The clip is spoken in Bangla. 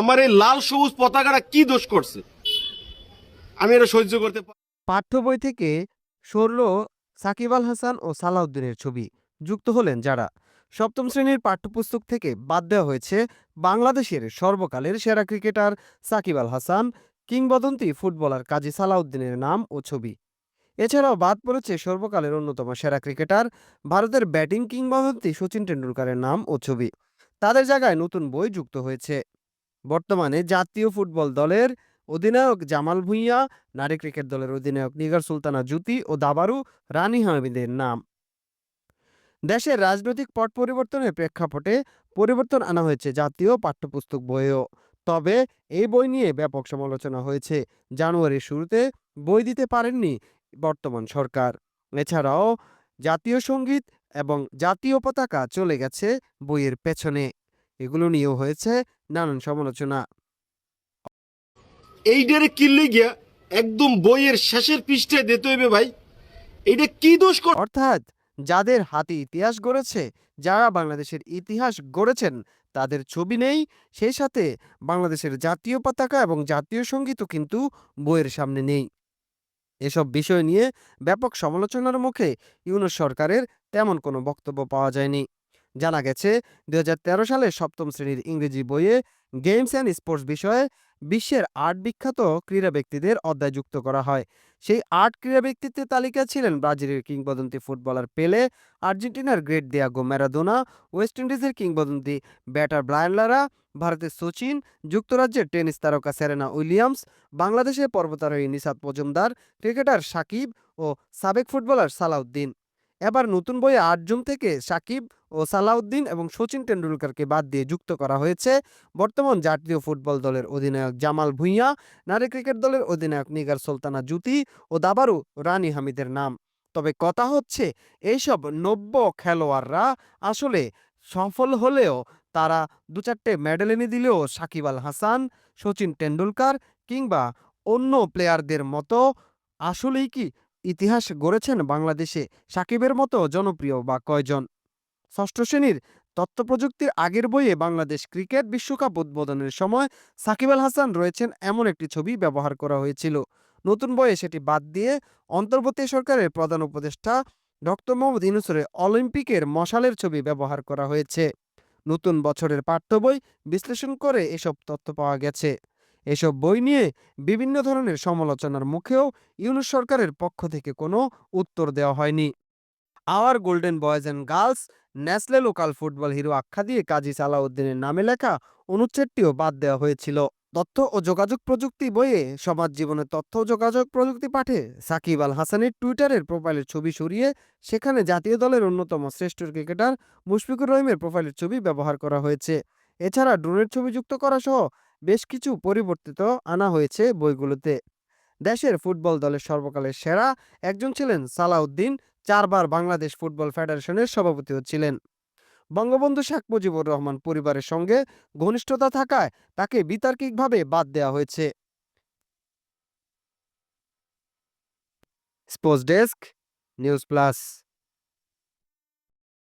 আমার এই লাল সবুজ পতাকাটা কি দোষ করছে? আমি এটা সহ্য করতে পাঠ্য বই থেকে সরল সাকিব আল হাসান ও সালাউদ্দিনের ছবি যুক্ত হলেন যারা। সপ্তম শ্রেণির পাঠ্যপুস্তক থেকে বাদ দেওয়া হয়েছে বাংলাদেশের সর্বকালের সেরা ক্রিকেটার সাকিব আল হাসান, কিংবদন্তি ফুটবলার কাজী সালাউদ্দিনের নাম ও ছবি। এছাড়াও বাদ পড়েছে সর্বকালের অন্যতম সেরা ক্রিকেটার, ভারতের ব্যাটিং কিংবদন্তি সচিন টেন্ডুলকারের নাম ও ছবি। তাদের জায়গায় নতুন বই যুক্ত হয়েছে। বর্তমানে জাতীয় ফুটবল দলের অধিনায়ক জামাল ভুঁইয়া, নারী ক্রিকেট দলের অধিনায়ক নিগার সুলতানা জুতি ও দাবারু রানী হামিদের নাম। দেশের রাজনৈতিক পট পরিবর্তনের প্রেক্ষাপটে পরিবর্তন আনা হয়েছে জাতীয় পাঠ্যপুস্তক বইয়েও। তবে এই বই নিয়ে ব্যাপক সমালোচনা হয়েছে। জানুয়ারির শুরুতে বই দিতে পারেননি বর্তমান সরকার। এছাড়াও জাতীয় সংগীত এবং জাতীয় পতাকা চলে গেছে বইয়ের পেছনে। এগুলো নিয়েও হয়েছে নানান সমালোচনা এইটারে কিনলে গিয়া একদম বইয়ের শেষের পৃষ্ঠায় দিতে হইবে ভাই। এইটা কি দোষ অর্থাৎ যাদের হাতে ইতিহাস গড়েছে যারা বাংলাদেশের ইতিহাস গড়েছেন তাদের ছবি নেই সেই সাথে বাংলাদেশের জাতীয় পতাকা এবং জাতীয় সঙ্গীতও কিন্তু বইয়ের সামনে নেই। এসব বিষয় নিয়ে ব্যাপক সমালোচনার মুখে ইউনুস সরকারের তেমন কোনো বক্তব্য পাওয়া যায়নি। জানা গেছে, দুই সালে সপ্তম শ্রেণির ইংরেজি বইয়ে গেমস অ্যান্ড স্পোর্টস বিষয়ে বিশ্বের আট বিখ্যাত ক্রীড়া ব্যক্তিদের অধ্যায় যুক্ত করা হয়। সেই আট ক্রীড়া ব্যক্তিত্বের তালিকায় ছিলেন ব্রাজিলের কিংবদন্তি ফুটবলার পেলে, আর্জেন্টিনার গ্রেট দিয়াগো ম্যারাদোনা, ওয়েস্ট ইন্ডিজের কিংবদন্তি ব্যাটার ব্রায়ান লারা, ভারতের সচিন, যুক্তরাজ্যের টেনিস তারকা সেরেনা উইলিয়ামস, বাংলাদেশের পর্বতারোহী নিসাদ মজুমদার, ক্রিকেটার সাকিব ও সাবেক ফুটবলার সালাউদ্দিন। এবার নতুন বইয়ে আটজন থেকে সাকিব ও সালাউদ্দিন এবং সচিন টেন্ডুলকারকে বাদ দিয়ে যুক্ত করা হয়েছে বর্তমান জাতীয় ফুটবল দলের অধিনায়ক জামাল ভুঁইয়া, নারী ক্রিকেট দলের অধিনায়ক নিগার সুলতানা জুতি ও দাবারু রানী হামিদের নাম। তবে কথা হচ্ছে, এইসব নব্য খেলোয়াড়রা আসলে সফল হলেও তারা দু চারটে মেডেল এনে দিলেও সাকিব আল হাসান সচিন টেন্ডুলকার কিংবা অন্য প্লেয়ারদের মতো আসলেই কি ইতিহাস গড়েছেন বাংলাদেশে সাকিবের মতো জনপ্রিয় বা কয়জন? ষষ্ঠ শ্রেণির তথ্য প্রযুক্তির আগের বইয়ে বাংলাদেশ ক্রিকেট বিশ্বকাপ উদ্বোধনের সময় সাকিব আল হাসান রয়েছেন এমন একটি ছবি ব্যবহার করা হয়েছিল। নতুন বইয়ে সেটি বাদ দিয়ে অন্তর্বর্তী সরকারের প্রধান উপদেষ্টা ডক্টর মোহাম্মদ ইউনুসের অলিম্পিকের মশালের ছবি ব্যবহার করা হয়েছে। নতুন বছরের পাঠ্য বই বিশ্লেষণ করে এসব তথ্য পাওয়া গেছে। এসব বই নিয়ে বিভিন্ন ধরনের সমালোচনার মুখেও ইউনুস সরকারের পক্ষ থেকে কোনো উত্তর দেওয়া হয়নি। Our golden boys and girls national local football hero আখ্যা দিয়ে কাজী সালাউদ্দিনের নামে লেখা অনুচ্ছেদটিও বাদ দেওয়া হয়েছিল। তথ্য ও যোগাযোগ প্রযুক্তি বইয়ে সমাজ জীবনে তথ্য ও যোগাযোগ প্রযুক্তি পাঠে সাকিব আল হাসানের টুইটারের প্রোফাইলের ছবি সরিয়ে সেখানে জাতীয় দলের অন্যতম শ্রেষ্ঠ ক্রিকেটার মুশফিকুর রহিমের প্রোফাইলের ছবি ব্যবহার করা হয়েছে। এছাড়া ড্রোনের ছবি যুক্ত করা সহ বেশ কিছু পরিবর্তিত আনা হয়েছে বইগুলোতে। দেশের ফুটবল দলের সর্বকালের সেরা একজন ছিলেন সালাউদ্দিন, চারবার বাংলাদেশ ফুটবল ফেডারেশনের সভাপতিও ছিলেন। বঙ্গবন্ধু শেখ মুজিবুর রহমান পরিবারের সঙ্গে ঘনিষ্ঠতা থাকায় তাকে বিতার্কিকভাবে বাদ দেওয়া হয়েছে। Sports desk, news plus.